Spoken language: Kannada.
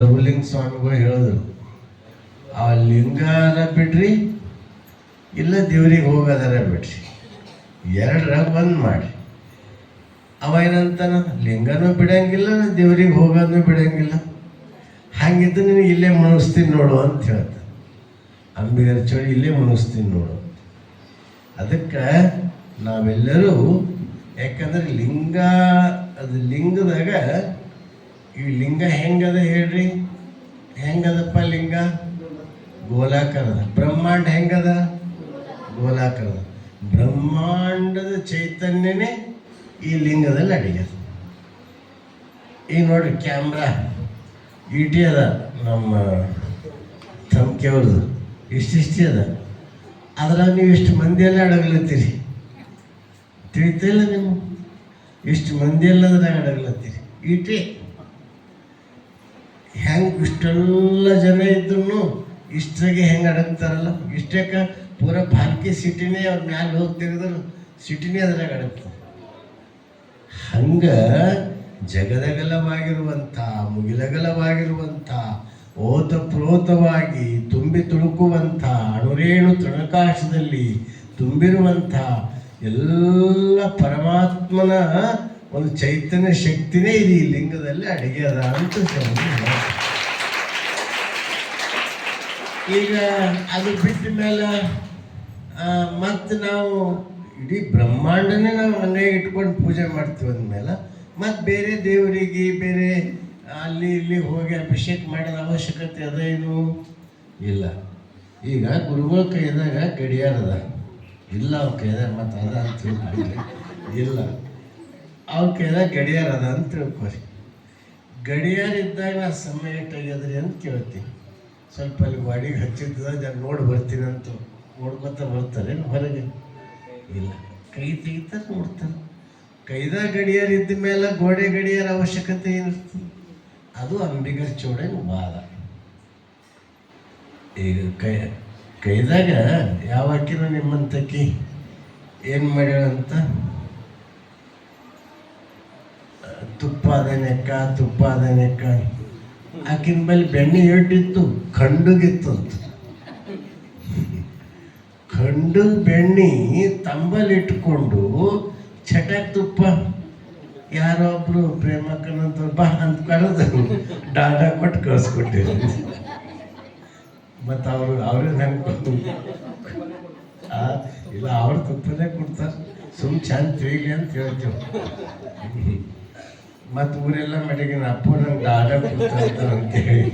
ಪ್ರಭುಲಿಂಗ ಸ್ವಾಮಿಗಳು ಹೇಳಿದ್ರು ಆ ಲಿಂಗಾನ ಬಿಡ್ರಿ, ಇಲ್ಲ ದೇವ್ರಿಗೆ ಹೋಗೋದಾರ ಬಿಡ್ರಿ. ಎರಡರ ಬಂದ್ ಮಾಡಿ. ಅವ ಏನಂತಾನ, ಲಿಂಗನೂ ಬಿಡಂಗಿಲ್ಲ, ದೇವ್ರಿಗೆ ಹೋಗೋದನ್ನು ಬಿಡಂಗಿಲ್ಲ. ಹಾಗಿದ್ದು ನೀನು ಇಲ್ಲೇ ಮುಣಿಸ್ತೀನಿ ನೋಡು ಅಂತ ಹೇಳ್ತ. ಅಂಬಿಗರ ಚಳಿ ಇಲ್ಲೇ ಮುಣಿಸ್ತೀನಿ ನೋಡು ಅದಕ್ಕೆ ನಾವೆಲ್ಲರೂ, ಯಾಕಂದ್ರೆ ಲಿಂಗ, ಅದು ಲಿಂಗದಾಗ ಈ ಲಿಂಗ ಹೆಂಗದ ಹೇಳ್ರಿ? ಹೆಂಗದಪ್ಪ ಲಿಂಗ? ಗೋಲಾಕಾರದ. ಬ್ರಹ್ಮಾಂಡ ಹೆಂಗದ? ಗೋಲಾಕಾರದ. ಬ್ರಹ್ಮಾಂಡದ ಚೈತನ್ಯನೇ ಈ ಲಿಂಗದಲ್ಲಿ ಅಡಿಗೆದ. ಈಗ ನೋಡ್ರಿ ಕ್ಯಾಮ್ರಾ. ಇಟಿ ಅದ ನಮ್ಮ ತಮ್ಕೆಯವ್ರದ್ದು ಇಷ್ಟಿಷ್ಟಿ ಅದ? ಅದ್ರಾಗ ನೀವು ಇಷ್ಟು ಮಂದಿಯೆಲ್ಲ ಅಡಗ್ಲತ್ತೀರಿ? ತಿಳಿತಿಲ್ಲ ನೀವು? ಇಷ್ಟು ಮಂದಿ ಎಲ್ಲದ್ರಾಗ ಅಡಗ್ಲತ್ತೀರಿ? ಇಟೇ ಹೆಂಗೆ ಇಷ್ಟೆಲ್ಲ ಜನ ಇದ್ರು ಇಷ್ಟ್ರಾಗೆ ಹೆಂಗೆ ಅಡಗ್ತಾರಲ್ಲ? ಇಷ್ಟಕ್ಕೆ ಪೂರ ಪಾಲ್ಕಿ ಸಿಟಿನೇ ಅವ್ರ ಮ್ಯಾಲೆ ತೆಗೆದ್ರು ಸಿಟಿನೇ ಅದ್ರಾಗ ಅಡಗ್ತಾರೆ. ಹಂಗ ಜಗದಗಲವಾಗಿರುವಂಥ, ಮುಗಿಲಗಲವಾಗಿರುವಂಥ, ಓತಪ್ರೋತವಾಗಿ ತುಂಬಿ ತುಳುಕುವಂಥ, ಅಣುರೇಣು ತೃಣಕಾಶದಲ್ಲಿ ತುಂಬಿರುವಂಥ ಎಲ್ಲ ಪರಮಾತ್ಮನ ಒಂದು ಚೈತನ್ಯ ಶಕ್ತಿನೇ ಇದೆ ಈ ಲಿಂಗದಲ್ಲಿ ಅಡಿಗೆ ಅದ ಅಂತ ಈಗ ಅದು ಬಿಟ್ಟ ಮೇಲೆ ಮತ್ತು ನಾವು ಇಡೀ ಬ್ರಹ್ಮಾಂಡನೇ ನಾವು ಹಂಗೆ ಇಟ್ಕೊಂಡು ಪೂಜೆ ಮಾಡ್ತೀವಿ ಅಂದಮೇಲೆ, ಮತ್ತು ಬೇರೆ ದೇವರಿಗೆ, ಬೇರೆ ಅಲ್ಲಿ ಇಲ್ಲಿ ಹೋಗಿ ಅಭಿಷೇಕ ಮಾಡೋದ ಅವಶ್ಯಕತೆ ಅದೇನು ಇಲ್ಲ. ಈಗ ಗುರುಗಳ ಕೈದಾಗ ಗಡಿಯಾರದ. ಇಲ್ಲ ಅವ್ರ ಕೈದಾಗ ಮತ್ತೆ ಅದ ಅಂತ ಇಲ್ಲ. ಕೈದಾಗ ಗಡಿಯಾರ ಅದ ಅಂತ ತಿಳ್ಕೊರಿ ಗಡಿಯಾರ ಇದ್ದಾಗ ನಾ ಸಮಯ ತೆಗೆದ್ರಿ ಅಂತ ಕೇಳ್ತೀನಿ. ಸ್ವಲ್ಪ ಅಲ್ಲಿ ಗಾಡಿಗೆ ಹಚ್ಚಿದ್ದಾಗ ನೋಡಿ ಬರ್ತೀನಿ ಅಂತ ನೋಡ್ಕೊತ ಬರ್ತಾರೆ ಹೊರಗೆ. ಇಲ್ಲ, ಕೈ ತೆಗಿತಾರೆ ನೋಡ್ತಾರೆ ಕೈದಾಗ ಗಡಿಯಾರ ಇದ್ದ ಮೇಲೆ ಗೋಡೆ ಗಡಿಯಾರ ಅವಶ್ಯಕತೆ ಏನಿರ್ತದೆ ಅದು ಅಂಬಿಗರ್ ಚೌಡನ ವಾದ. ಈಗ ಕೈ, ಕೈದಾಗ ಯಾವಾಕಿನ ನಿಮ್ಮಂತಕ್ಕಿ ಏನು ಮಾಡ್ಯಾಳಂತ? ತುಪ್ಪ ಅದ ನೆಕ್ಕ ತುಪ್ಪ ಅದ ನೆಕ್ಕ ಆಕಿನ ಮೇಲೆ ಬೆಣ್ಣೆ ಎಟ್ಟಿತ್ತು ಖಂಡುಗಿತ್ತು ಅಂತ ಖಂಡು ಬೆಣ್ಣೆ ತಂಬಲಿಟ್ಕೊಂಡು ಚಟಕ್ ತುಪ್ಪ. ಯಾರೋ ಒಬ್ರು ಪ್ರೇಮಕ್ಕನಂತ ಬಾ ಅಂತ ಕರೆದು ಡಾಡಾ ಕೊಟ್ಟು ಕಳ್ಸ್ಕೊಟ್ಟಿದ್ರು. ಮತ್ತು ಅವರು ಅವ್ರೇ ಆ, ಇಲ್ಲ ಅವ್ರ ತುಪ್ಪನೇ ಕೊಡ್ತಾರೆ. ಸುಮ್ ಚಂದ ತಿಳಿ ಅಂತ ಹೇಳ್ತೇವೆ. ಮತ್ತು ಊರೆಲ್ಲ ಮಡಿಗೆ ಅಪ್ಪ ನಂಗೆ ಡಾಡಾ ಕೊಡ್ತಾರೆ ಅಂತೇಳಿ